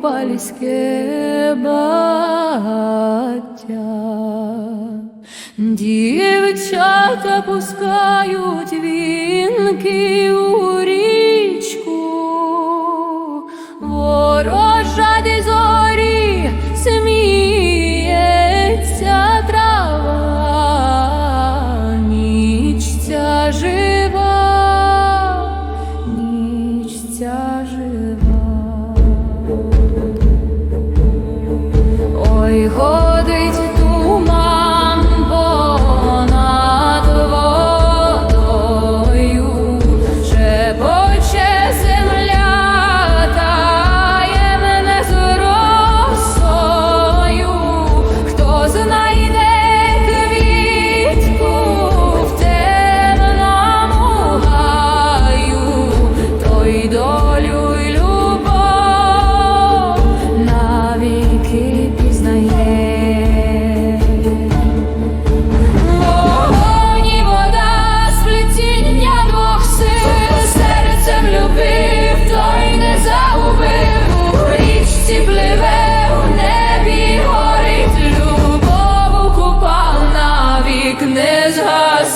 купальське баття. Дівчата пускають вінки у річку, ворожать зорі смі.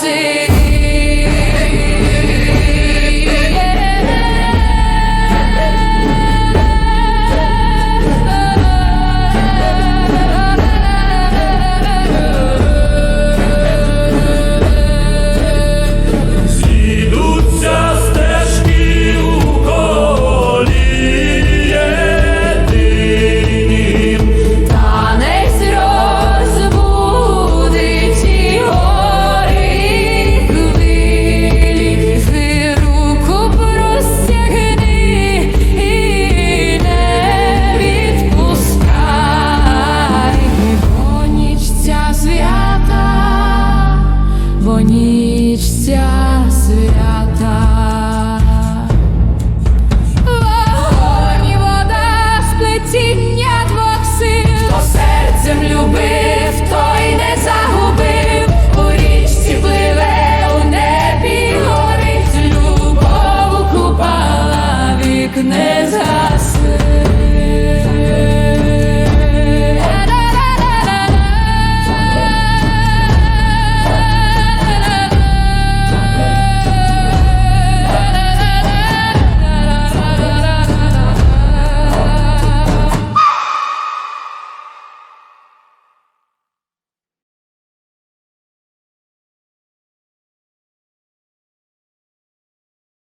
see ніч свята, вогонь вода сплетіння двох сил, хто серцем любив, той не загубив, у річці пливе любов, купала вік не заси.